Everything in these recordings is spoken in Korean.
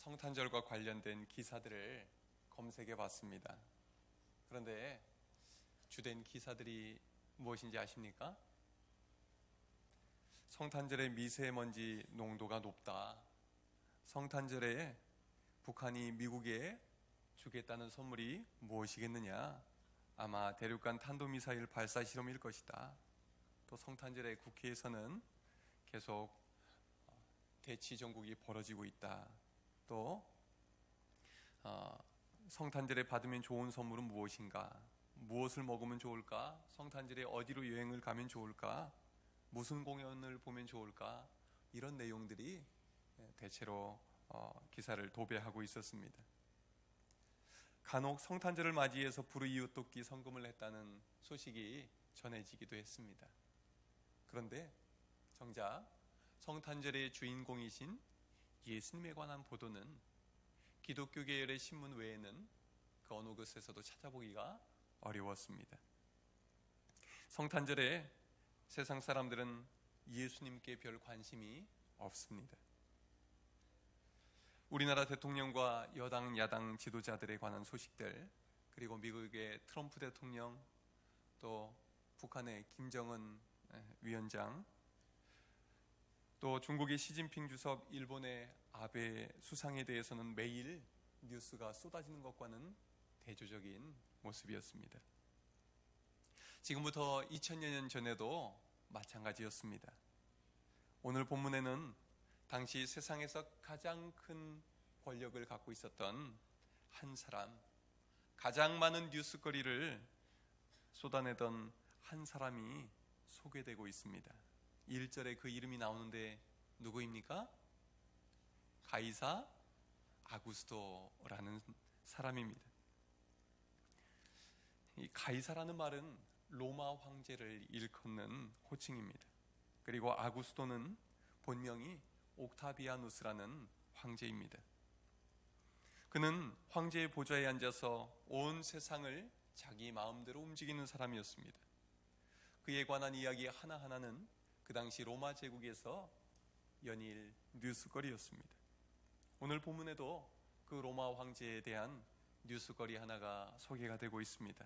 성탄절과 관련된 기사들을 검색해 봤습니다. 그런데 주된 기사들이 무엇인지 아십니까? 성탄절의 미세먼지 농도가 높다. 성탄절에 북한이 미국에 주겠다는 선물이 무엇이겠느냐? 아마 대륙간 탄도미사일 발사 실험일 것이다. 또 성탄절에 국회에서는 계속 대치 전국이 벌어지고 있다. 또 어, 성탄절에 받으면 좋은 선물은 무엇인가? 무엇을 먹으면 좋을까? 성탄절에 어디로 여행을 가면 좋을까? 무슨 공연을 보면 좋을까? 이런 내용들이 대체로 어, 기사를 도배하고 있었습니다. 간혹 성탄절을 맞이해서 불의이웃 돕기 성금을 했다는 소식이 전해지기도 했습니다. 그런데 정작 성탄절의 주인공이신 예수님에 관한 보도는 기독교 계열의 신문 외에는 그 어느 곳에서도 찾아보기가 어려웠습니다. 성탄절에 세상 사람들은 예수님께 별 관심이 없습니다. 우리나라 대통령과 여당, 야당 지도자들에 관한 소식들, 그리고 미국의 트럼프 대통령, 또 북한의 김정은 위원장, 또 중국의 시진핑 주석, 일본의 아베 수상에 대해서는 매일 뉴스가 쏟아지는 것과는 대조적인 모습이었습니다. 지금부터 2000여 년 전에도 마찬가지였습니다. 오늘 본문에는 당시 세상에서 가장 큰 권력을 갖고 있었던 한 사람, 가장 많은 뉴스거리를 쏟아내던 한 사람이 소개되고 있습니다. 1절에 그 이름이 나오는데 누구입니까? 가이사 아구스토라는 사람입니다. 이 가이사라는 말은 로마 황제를 일컫는 호칭입니다. 그리고 아구스토는 본명이 옥타비아누스라는 황제입니다. 그는 황제의 보좌에 앉아서 온 세상을 자기 마음대로 움직이는 사람이었습니다. 그에 관한 이야기 하나하나는 그 당시 로마 제국에서 연일 뉴스거리였습니다. 오늘 본문에도 그 로마 황제에 대한 뉴스거리 하나가 소개가 되고 있습니다.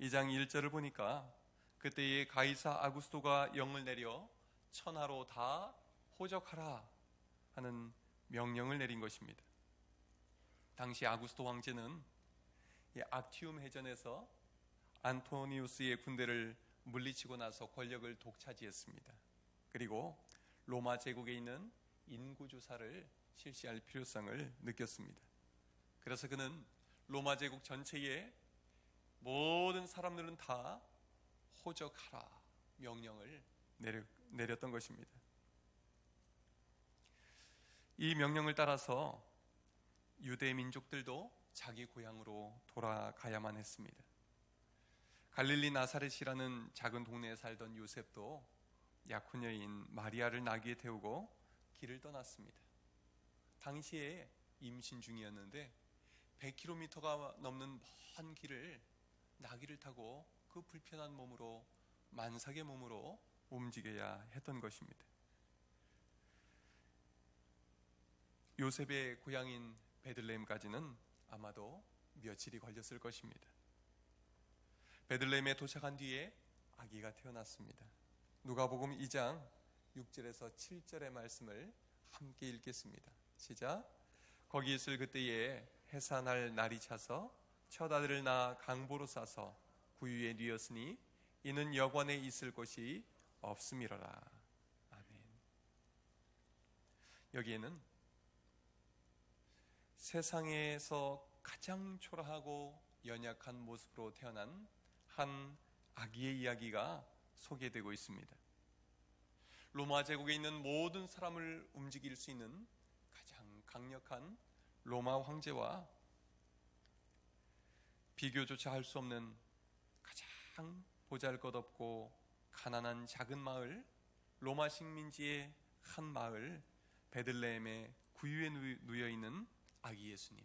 2장 1절을 보니까 그때의 가이사 아구스토가 영을 내려 천하로 다 호적하라 하는 명령을 내린 것입니다. 당시 아구스토 황제는 악티움 해전에서 안토니우스의 군대를 물리치고 나서 권력을 독차지했습니다. 그리고 로마 제국에 있는 인구 조사를 실시할 필요성을 느꼈습니다. 그래서 그는 로마 제국 전체에 모든 사람들은 다 호적하라 명령을 내렸던 것입니다. 이 명령을 따라서 유대 민족들도 자기 고향으로 돌아가야만 했습니다. 갈릴리 나사렛이라는 작은 동네에 살던 요셉도 약혼녀인 마리아를 나귀에 태우고 길을 떠났습니다. 당시에 임신 중이었는데 100km가 넘는 먼 길을 나귀를 타고 그 불편한 몸으로 만삭의 몸으로 움직여야 했던 것입니다. 요셉의 고향인 베들레헴까지는 아마도 며칠이 걸렸을 것입니다. 베들레헴에 도착한 뒤에 아기가 태어났습니다. 누가복음 2장 6절에서 7절의 말씀을 함께 읽겠습니다. 시작. 거기 있을 그때에 해산할 날이 차서 첫 아들을 낳아 강보로 싸서 구유에 뉘었으니 이는 여관에 있을 곳이 없음이로라. 아멘. 여기에는 세상에서 가장 초라하고 연약한 모습으로 태어난 한 아기의 이야기가 소개되고 있습니다. 로마 제국에 있는 모든 사람을 움직일 수 있는 가장 강력한 로마 황제와 비교조차 할 수 없는 가장 보잘 것 없고 가난한 작은 마을 로마 식민지의 한 마을 베들레헴의 구유에 누여 있는 아기 예수님.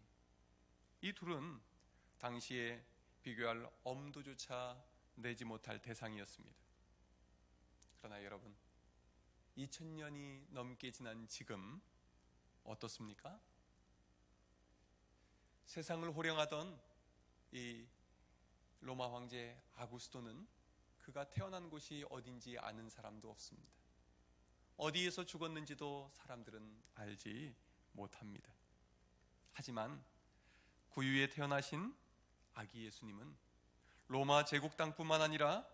이 둘은 당시에 비교할 엄두조차 내지 못할 대상이었습니다. 그러나 여러분, 2000년이 넘게 지난 지금 어떻습니까? 세상을 호령하던 이 로마 황제 아구스토는 그가 태어난 곳이 어딘지 아는 사람도 없습니다. 어디에서 죽었는지도 사람들은 알지 못합니다. 하지만 구유에 태어나신 아기 예수님은 로마 제국 땅뿐만 아니라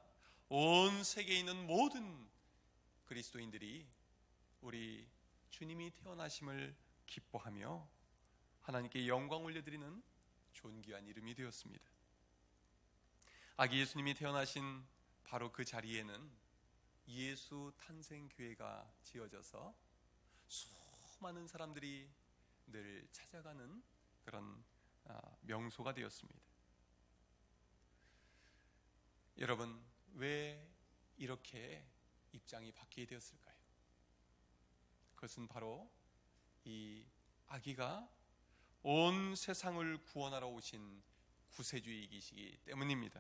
온 세계에 있는 모든 그리스도인들이 우리 주님이 태어나심을 기뻐하며 하나님께 영광 올려드리는 존귀한 이름이 되었습니다. 아기 예수님이 태어나신 바로 그 자리에는 예수 탄생 교회가 지어져서 수많은 사람들이 늘 찾아가는 그런 아, 명소가 되었습니다. 여러분 왜 이렇게 입장이 바뀌게 되었을까요? 그것은 바로 이 아기가 온 세상을 구원하러 오신 구세주이시기 때문입니다.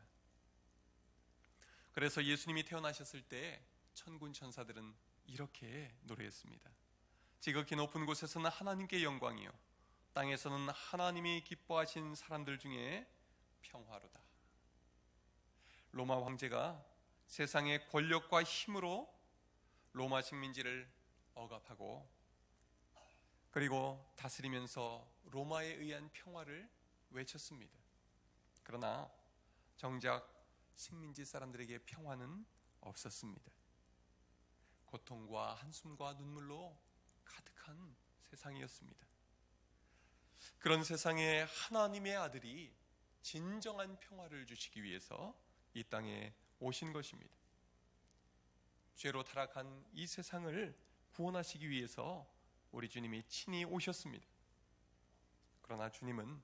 그래서 예수님이 태어나셨을 때 천군 천사들은 이렇게 노래했습니다. 지극히 높은 곳에서는 하나님께 영광이요 땅에서는 하나님이 기뻐하신 사람들 중에 평화로다. 로마 황제가 세상의 권력과 힘으로 로마 식민지를 억압하고 그리고 다스리면서 로마에 의한 평화를 외쳤습니다. 그러나 정작 식민지 사람들에게 평화는 없었습니다. 고통과 한숨과 눈물로 가득한 세상이었습니다. 그런 세상에 하나님의 아들이 진정한 평화를 주시기 위해서 이 땅에 오신 것입니다. 죄로 타락한 이 세상을 구원하시기 위해서 우리 주님이 친히 오셨습니다. 그러나 주님은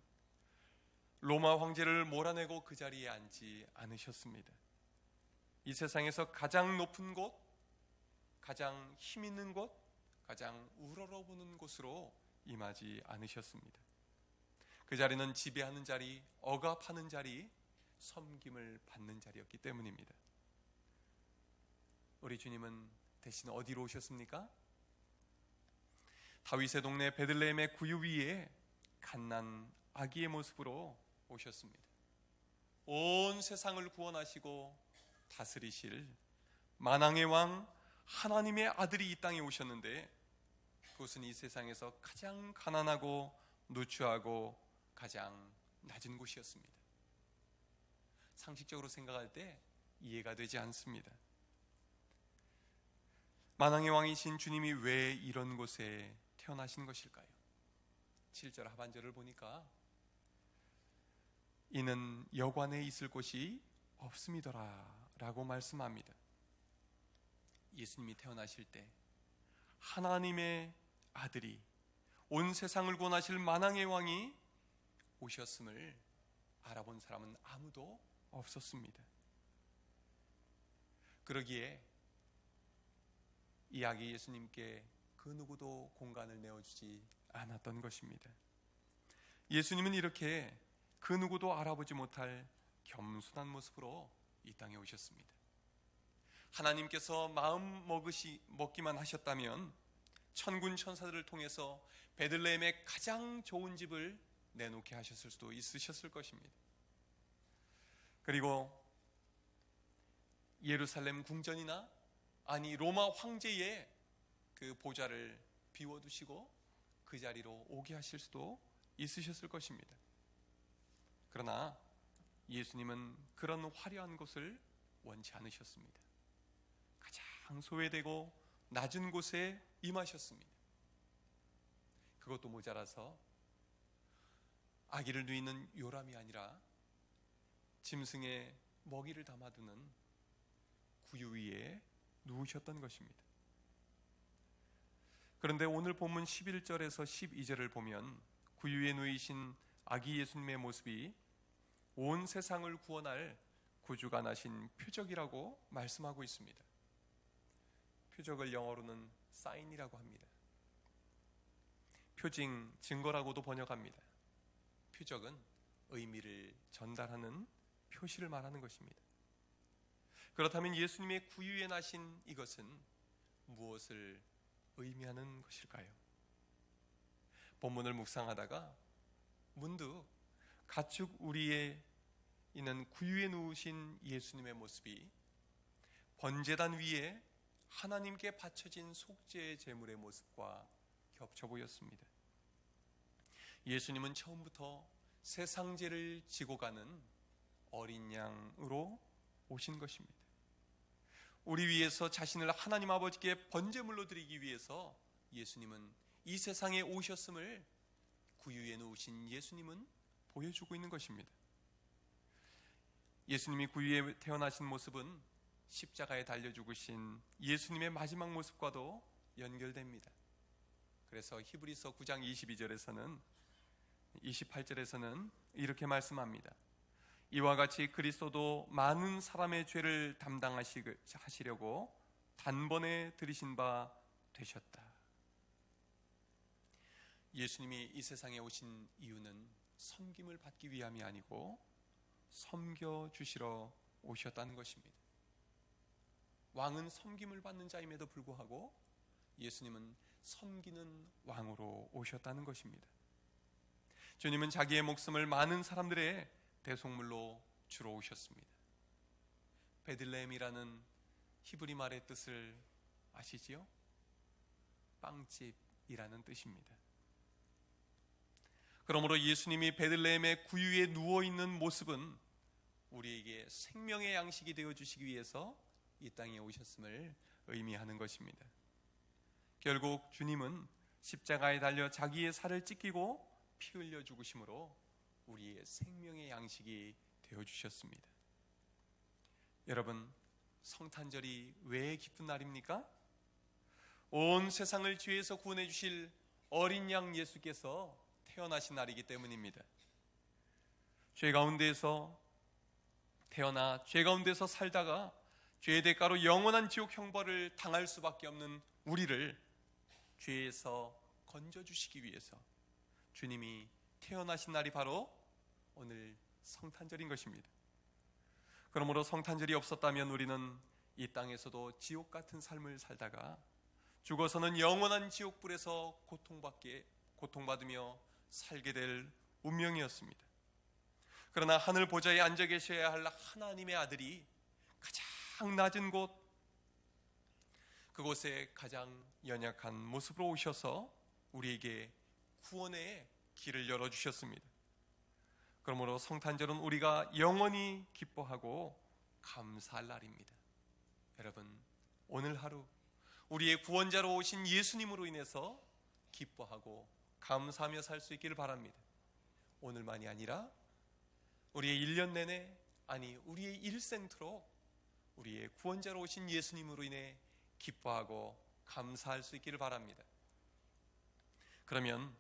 로마 황제를 몰아내고 그 자리에 앉지 않으셨습니다. 이 세상에서 가장 높은 곳, 가장 힘 있는 곳, 가장 우러러보는 곳으로 임하지 않으셨습니다. 그 자리는 지배하는 자리, 억압하는 자리, 섬김을 받는 자리였기 때문입니다. 우리 주님은 대신 어디로 오셨습니까? 다윗의 동네 베들레헴의 구유 위에 갓난 아기의 모습으로 오셨습니다. 온 세상을 구원하시고 다스리실 만왕의 왕 하나님의 아들이 이 땅에 오셨는데 그것은 이 세상에서 가장 가난하고 누추하고 가장 낮은 곳이었습니다. 상식적으로 생각할 때 이해가 되지 않습니다. 만왕의 왕이신 주님이 왜 이런 곳에 태어나신 것일까요? 7절 하반절을 보니까 이는 여관에 있을 곳이 없음이더라 라고 말씀합니다. 예수님이 태어나실 때 하나님의 아들이 온 세상을 구원하실 만왕의 왕이 오셨음을 알아본 사람은 아무도 없었습니다. 그러기에 이 아기 예수님께 그 누구도 공간을 내어주지 않았던 것입니다. 예수님은 이렇게 그 누구도 알아보지 못할 겸손한 모습으로 이 땅에 오셨습니다. 하나님께서 마음 먹으시 먹기만 하셨다면 천군 천사들을 통해서 베들레헴의 가장 좋은 집을 내놓게 하셨을 수도 있으셨을 것입니다. 그리고 예루살렘 궁전이나 아니 로마 황제의 그 보좌를 비워두시고 그 자리로 오게 하실 수도 있으셨을 것입니다. 그러나 예수님은 그런 화려한 곳을 원치 않으셨습니다. 가장 소외되고 낮은 곳에 임하셨습니다. 그것도 모자라서 아기를 누이는 요람이 아니라 짐승의 먹이를 담아두는 구유 위에 누우셨던 것입니다. 그런데 오늘 본문 11절에서 12절을 보면 구유에 누이신 아기 예수님의 모습이 온 세상을 구원할 구주가 나신 표적이라고 말씀하고 있습니다. 표적을 영어로는 사인이라고 합니다. 표징, 증거라고도 번역합니다. 표적은 의미를 전달하는 표시를 말하는 것입니다. 그렇다면 예수님의 구유에 나신 이것은 무엇을 의미하는 것일까요? 본문을 묵상하다가 문득 가축 우리에 있는 구유에 누우신 예수님의 모습이 번제단 위에 하나님께 바쳐진 속죄의 제물의 모습과 겹쳐 보였습니다. 예수님은 처음부터 세상죄를 지고 가는 어린 양으로 오신 것입니다. 우리 위해서 자신을 하나님 아버지께 번제물로 드리기 위해서 예수님은 이 세상에 오셨음을 구유에 놓으신 예수님은 보여주고 있는 것입니다. 예수님이 구유에 태어나신 모습은 십자가에 달려 죽으신 예수님의 마지막 모습과도 연결됩니다. 그래서 히브리서 9장 22절에서는 28절에서는 이렇게 말씀합니다. 이와 같이 그리스도도 많은 사람의 죄를 담당하시려고 단번에 들이신 바 되셨다. 예수님이 이 세상에 오신 이유는 섬김을 받기 위함이 아니고 섬겨 주시러 오셨다는 것입니다. 왕은 섬김을 받는 자임에도 불구하고 예수님은 섬기는 왕으로 오셨다는 것입니다. 주님은 자기의 목숨을 많은 사람들의 대속물로 주러 오셨습니다. 베들레헴이라는 히브리 말의 뜻을 아시지요? 빵집이라는 뜻입니다. 그러므로 예수님이 베들레헴의 구유에 누워 있는 모습은 우리에게 생명의 양식이 되어 주시기 위해서 이 땅에 오셨음을 의미하는 것입니다. 결국 주님은 십자가에 달려 자기의 살을 찢기고 피 흘려 죽으심으로 우리의 생명의 양식이 되어 주셨습니다. 여러분, 성탄절이 왜 기쁜 날입니까? 온 세상을 죄에서 구원해 주실 어린 양 예수께서 태어나신 날이기 때문입니다. 죄 가운데에서 태어나 죄 가운데서 살다가 죄의 대가로 영원한 지옥 형벌을 당할 수밖에 없는 우리를 죄에서 건져 주시기 위해서 주님이 태어나신 날이 바로 오늘 성탄절인 것입니다. 그러므로 성탄절이 없었다면 우리는 이 땅에서도 지옥 같은 삶을 살다가 죽어서는 영원한 지옥 불에서 고통받게 고통받으며 살게 될 운명이었습니다. 그러나 하늘 보좌에 앉아 계셔야 할 하나님의 아들이 가장 낮은 곳 그곳에 가장 연약한 모습으로 오셔서 우리에게 구원의 길을 열어 주셨습니다. 그러므로 성탄절은 우리가 영원히 기뻐하고 감사할 날입니다. 여러분, 오늘 하루 우리의 구원자로 오신 예수님으로 인해서 기뻐하고 감사하며 살 수 있기를 바랍니다. 오늘만이 아니라 우리의 1년 내내 아니 우리의 일생토록 우리의 구원자로 오신 예수님으로 인해 기뻐하고 감사할 수 있기를 바랍니다. 그러면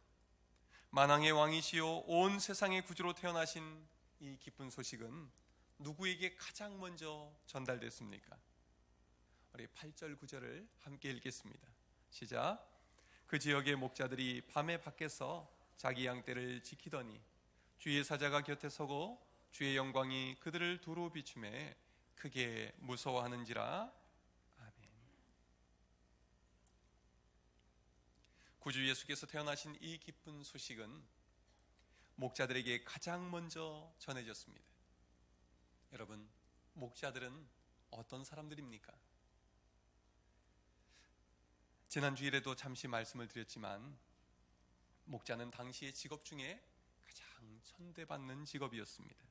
만왕의 왕이시요 온 세상의 구주로 태어나신 이 기쁜 소식은 누구에게 가장 먼저 전달됐습니까? 우리 8절 9절을 함께 읽겠습니다. 시작. 그 지역의 목자들이 밤에 밖에서 자기 양떼를 지키더니 주의 사자가 곁에 서고 주의 영광이 그들을 두루 비춤에 크게 무서워하는지라 구주 예수께서 태어나신 이 기쁜 소식은 목자들에게 가장 먼저 전해졌습니다. 여러분, 목자들은 어떤 사람들입니까? 지난 주일에도 잠시 말씀을 드렸지만 목자는 당시의 직업 중에 가장 천대받는 직업이었습니다.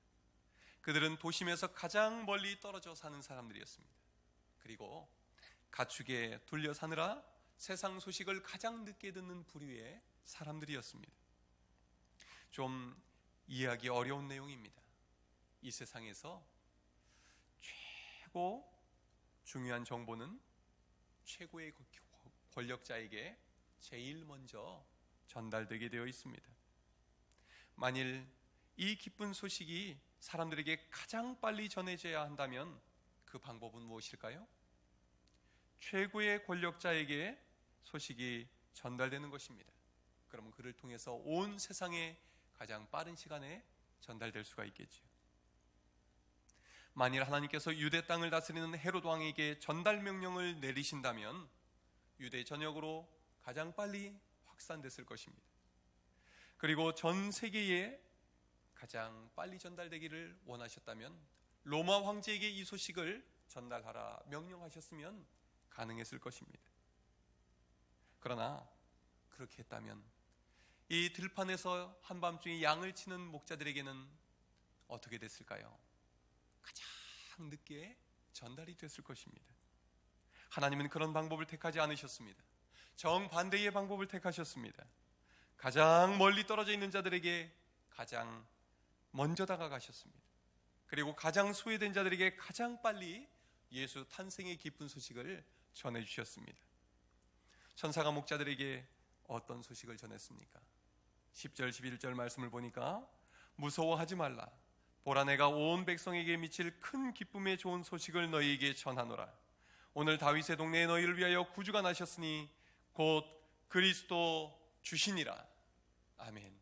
그들은 도심에서 가장 멀리 떨어져 사는 사람들이었습니다. 그리고 가축에 둘려 사느라 세상 소식을 가장 늦게 듣는 부류의 사람들이었습니다. 좀 이해하기 어려운 내용입니다. 이 세상에서 최고 중요한 정보는 최고의 권력자에게 제일 먼저 전달되게 되어 있습니다. 만일 이 기쁜 소식이 사람들에게 가장 빨리 전해져야 한다면 그 방법은 무엇일까요? 최고의 권력자에게 소식이 전달되는 것입니다. 그러면 그를 통해서 온 세상에 가장 빠른 시간에 전달될 수가 있겠지요. 만일 하나님께서 유대 땅을 다스리는 헤롯 왕에게 전달 명령을 내리신다면 유대 전역으로 가장 빨리 확산됐을 것입니다. 그리고 전 세계에 가장 빨리 전달되기를 원하셨다면 로마 황제에게 이 소식을 전달하라 명령하셨으면 가능했을 것입니다. 그러나 그렇게 했다면 이 들판에서 한밤중에 양을 치는 목자들에게는 어떻게 됐을까요? 가장 늦게 전달이 됐을 것입니다. 하나님은 그런 방법을 택하지 않으셨습니다. 정반대의 방법을 택하셨습니다. 가장 멀리 떨어져 있는 자들에게 가장 먼저 다가가셨습니다. 그리고 가장 소외된 자들에게 가장 빨리 예수 탄생의 기쁜 소식을 전해 주셨습니다. 천사가 목자들에게 어떤 소식을 전했습니까? 10절 11절 말씀을 보니까 무서워하지 말라. 보라 내가 온 백성에게 미칠 큰 기쁨의 좋은 소식을 너희에게 전하노라. 오늘 다윗의 동네에 너희를 위하여 구주가 나셨으니 곧 그리스도 주시니라. 아멘.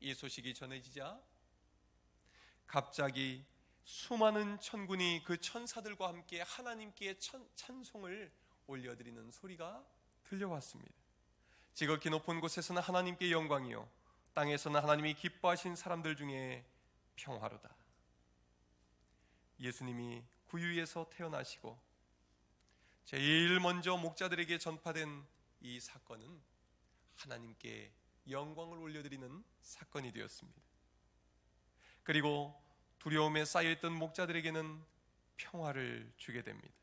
이 소식이 전해지자 갑자기 수많은 천군이 그 천사들과 함께 하나님께 천, 찬송을 올려드리는 소리가 들려왔습니다. 지극히 높은 곳에서는 하나님께 영광이요 땅에서는 하나님이 기뻐하신 사람들 중에 평화로다. 예수님이 구유에서 태어나시고 제일 먼저 목자들에게 전파된 이 사건은 하나님께 영광을 올려드리는 사건이 되었습니다. 그리고 두려움에 쌓여있던 목자들에게는 평화를 주게 됩니다.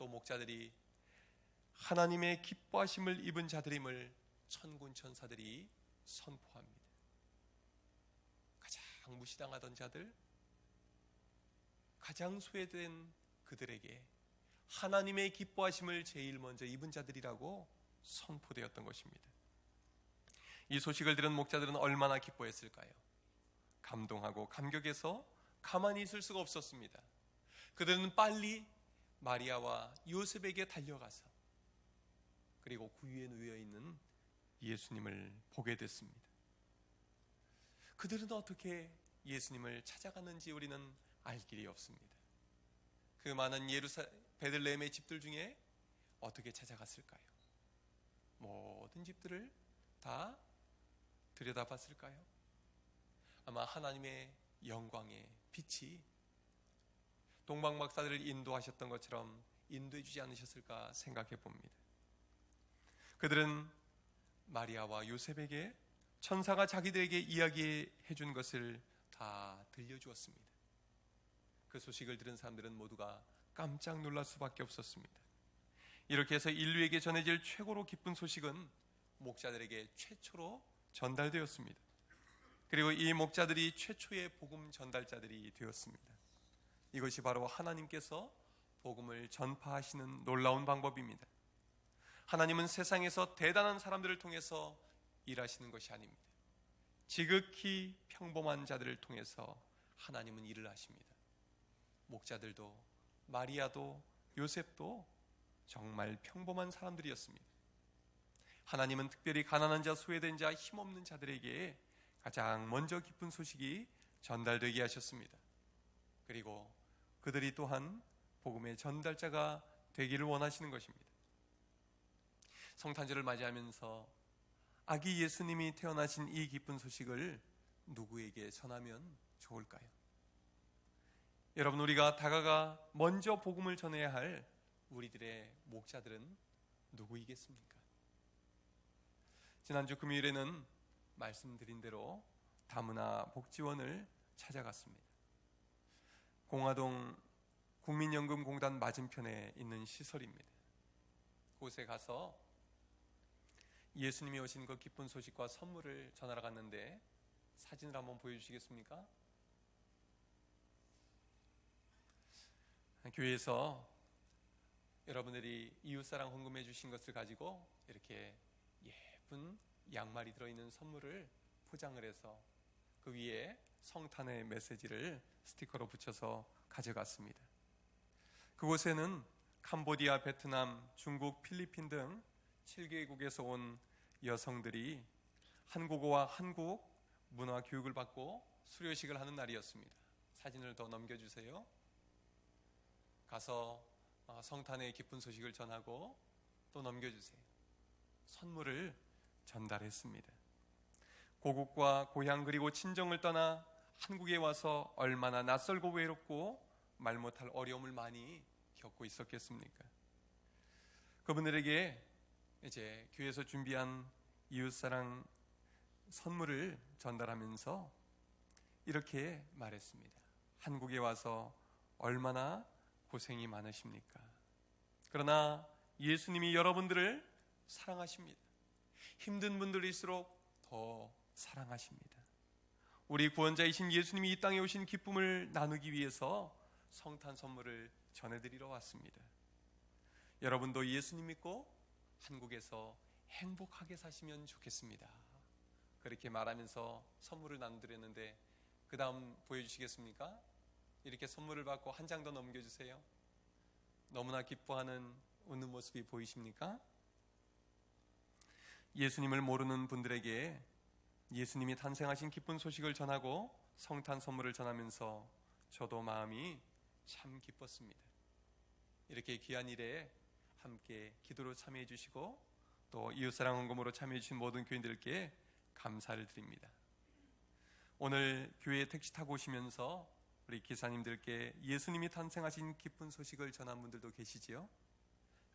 또 목자들이 하나님의 기뻐하심을 입은 자들임을 천군 천사들이 선포합니다. 가장 무시당하던 자들, 가장 소외된 그들에게 하나님의 기뻐하심을 제일 먼저 입은 자들이라고 선포되었던 것입니다. 이 소식을 들은 목자들은 얼마나 기뻐했을까요? 감동하고 감격해서 가만히 있을 수가 없었습니다. 그들은 빨리 마리아와 요셉에게 달려가서 그리고 구유에 누워 있는 예수님을 보게 됐습니다. 그들은 어떻게 예수님을 찾아가는지 우리는 알 길이 없습니다. 그 많은 예루사 베들레헴의 집들 중에 어떻게 찾아갔을까요? 모든 집들을 다 들여다봤을까요? 아마 하나님의 영광의 빛이 동방 박사들을 인도하셨던 것처럼 인도해 주지 않으셨을까 생각해 봅니다. 그들은 마리아와 요셉에게 천사가 자기들에게 이야기해 준 것을 다 들려주었습니다. 그 소식을 들은 사람들은 모두가 깜짝 놀랄 수밖에 없었습니다. 이렇게 해서 인류에게 전해질 최고로 기쁜 소식은 목자들에게 최초로 전달되었습니다. 그리고 이 목자들이 최초의 복음 전달자들이 되었습니다. 이것이 바로 하나님께서 복음을 전파하시는 놀라운 방법입니다. 하나님은 세상에서 대단한 사람들을 통해서 일하시는 것이 아닙니다. 지극히 평범한 자들을 통해서 하나님은 일을 하십니다. 목자들도 마리아도 요셉도 정말 평범한 사람들이었습니다. 하나님은 특별히 가난한 자, 소외된 자, 힘없는 자들에게 가장 먼저 기쁜 소식이 전달되게 하셨습니다. 그리고 그들이 또한 복음의 전달자가 되기를 원하시는 것입니다. 성탄절을 맞이하면서 아기 예수님이 태어나신 이 기쁜 소식을 누구에게 전하면 좋을까요? 여러분 우리가 다가가 먼저 복음을 전해야 할 우리들의 목자들은 누구이겠습니까? 지난주 금요일에는 말씀드린 대로 다문화 복지원을 찾아갔습니다. 공화동 국민연금공단 맞은편에 있는 시설입니다. 곳에 가서 예수님이 오신 그 기쁜 소식과 선물을 전하러 갔는데 사진을 한번 보여주시겠습니까? 교회에서 여러분들이 이웃사랑 헌금해 주신 것을 가지고 이렇게 예쁜 양말이 들어있는 선물을 포장을 해서 그 위에 성탄의 메시지를 스티커로 붙여서 가져갔습니다. 그곳에는 캄보디아, 베트남, 중국, 필리핀 등 7개국에서 온 여성들이 한국어와 한국 문화 교육을 받고 수료식을 하는 날이었습니다. 사진을 더 넘겨주세요. 가서 어, 성탄의 기쁜 소식을 전하고 또 넘겨주세요. 선물을 전달했습니다. 고국과 고향 그리고 친정을 떠나 한국에 와서 얼마나 낯설고 외롭고 말 못할 어려움을 많이 겪고 있었겠습니까? 그분들에게 이제 교회에서 준비한 이웃사랑 선물을 전달하면서 이렇게 말했습니다. 한국에 와서 얼마나 고생이 많으십니까? 그러나 예수님이 여러분들을 사랑하십니다. 힘든 분들일수록 더 사랑하십니다. 우리 구원자이신 예수님이 이 땅에 오신 기쁨을 나누기 위해서 성탄 선물을 전해드리러 왔습니다. 여러분도 예수님 믿고 한국에서 행복하게 사시면 좋겠습니다. 그렇게 말하면서 선물을 나눠드렸는데 그 다음 보여주시겠습니까? 이렇게 선물을 받고 한 장 더 넘겨주세요. 너무나 기뻐하는 웃는 모습이 보이십니까? 예수님을 모르는 분들에게 예수님이 탄생하신 기쁜 소식을 전하고 성탄 선물을 전하면서 저도 마음이 참 기뻤습니다. 이렇게 귀한 일에 함께 기도로 참여해 주시고 또 이웃사랑 헌금으로 참여해 주신 모든 교인들께 감사를 드립니다. 오늘 교회 택시 타고 오시면서 우리 기사님들께 예수님이 탄생하신 기쁜 소식을 전한 분들도 계시지요?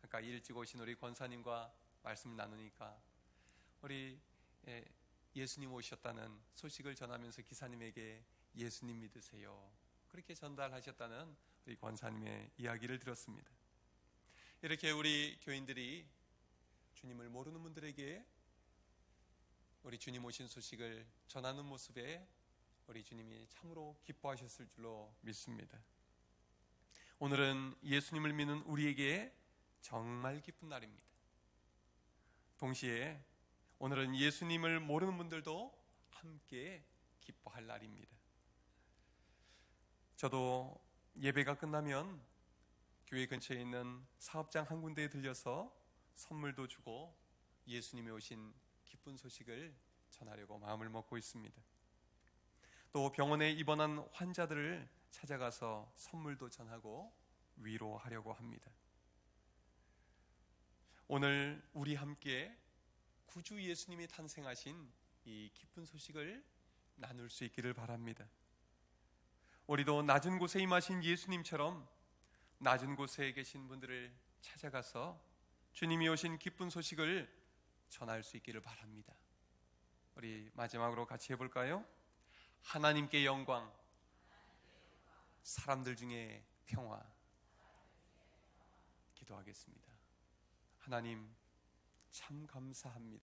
아까 일찍 오신 우리 권사님과 말씀을 나누니까 우리 예, 예수님 오셨다는 소식을 전하면서 기사님에게 예수님 믿으세요. 그렇게 전달하셨다는 우리 권사님의 이야기를 들었습니다. 이렇게 우리 교인들이 주님을 모르는 분들에게 우리 주님 오신 소식을 전하는 모습에 우리 주님이 참으로 기뻐하셨을 줄로 믿습니다. 오늘은 예수님을 믿는 우리에게 정말 기쁜 날입니다. 동시에 오늘은 예수님을 모르는 분들도 함께 기뻐할 날입니다. 저도 예배가 끝나면 교회 근처에 있는 사업장 한 군데에 들려서 선물도 주고 예수님이 오신 기쁜 소식을 전하려고 마음을 먹고 있습니다. 또 병원에 입원한 환자들을 찾아가서 선물도 전하고 위로하려고 합니다. 오늘 우리 함께 구주 예수님이 탄생하신 이 기쁜 소식을 나눌 수 있기를 바랍니다. 우리도 낮은 곳에 임하신 예수님처럼 낮은 곳에 계신 분들을 찾아가서 주님이 오신 기쁜 소식을 전할 수 있기를 바랍니다. 우리 마지막으로 같이 해볼까요? 하나님께 영광, 사람들 중에 평화. 기도하겠습니다. 하나님, 참 감사합니다.